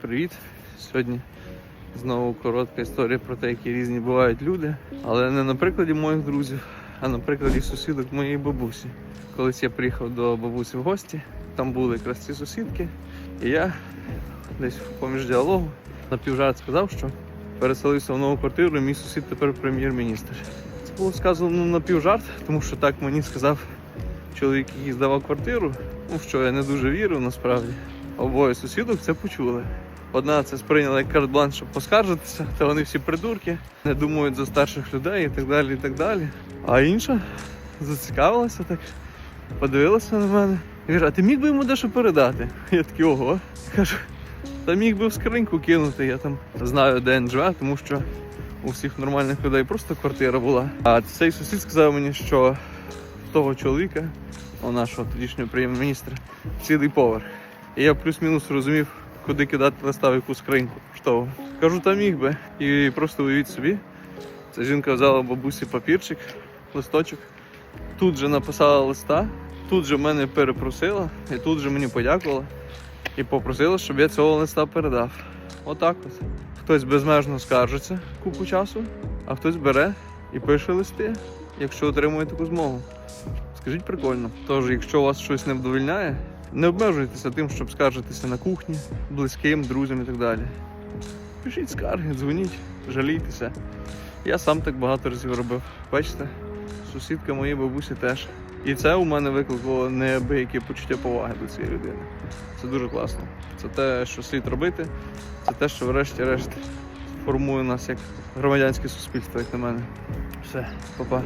Привіт! Сьогодні знову коротка історія про те, які різні бувають люди. Але не на прикладі моїх друзів, а на прикладі сусідок моєї бабусі. Колись я приїхав до бабусі в гості, там були якраз ці сусідки, і я десь поміж діалогу напівжарт сказав, що переселився в нову квартиру, і мій сусід тепер прем'єр-міністр. Це було сказано ну, напівжарт, тому що так мені сказав чоловік, який здавав квартиру, ну, в що я не дуже вірю насправді. Обоє сусідок це почули. Одна це сприйняла як карт-бланш, щоб поскаржитися, та вони всі придурки, не думають за старших людей і так далі. і так далі. А інша зацікавилася так, подивилася на мене і каже, а ти міг би йому дещо передати? Я такий ого. Кажу, та міг би в скриньку кинути, я там знаю, де він живе, тому що у всіх нормальних людей просто квартира була. А цей сусід сказав мені, що в того чоловіка, у нашого тодішнього прем'єр-міністра, цілий поверх. І я плюс-мінус розумів, куди кидати листа в яку скриньку поштову. Кажу, та міг би. І просто уявіть собі. Ця жінка взяла бабусі папірчик, листочок, тут же написала листа, тут же мене перепросила, і тут же мені подякувала. І попросила, щоб я цього листа передав. Отак от. Хтось безмежно скаржиться купу часу, а хтось бере і пише листи, якщо отримує таку змогу. Скажіть прикольно. Тож, якщо вас щось не вдовольняє, не обмежуйтеся тим, щоб скаржитися на кухні, близьким, друзям і так далі. Пишіть скарги, дзвоніть, жалійтеся. Я сам так багато разів робив. Бачите, сусідка моєї бабусі теж. І це у мене викликало неабияке почуття поваги до цієї людини. Це дуже класно. Це те, що слід робити, це те, що врешті-решт формує нас як громадянське суспільство, як на мене. Все, па-па.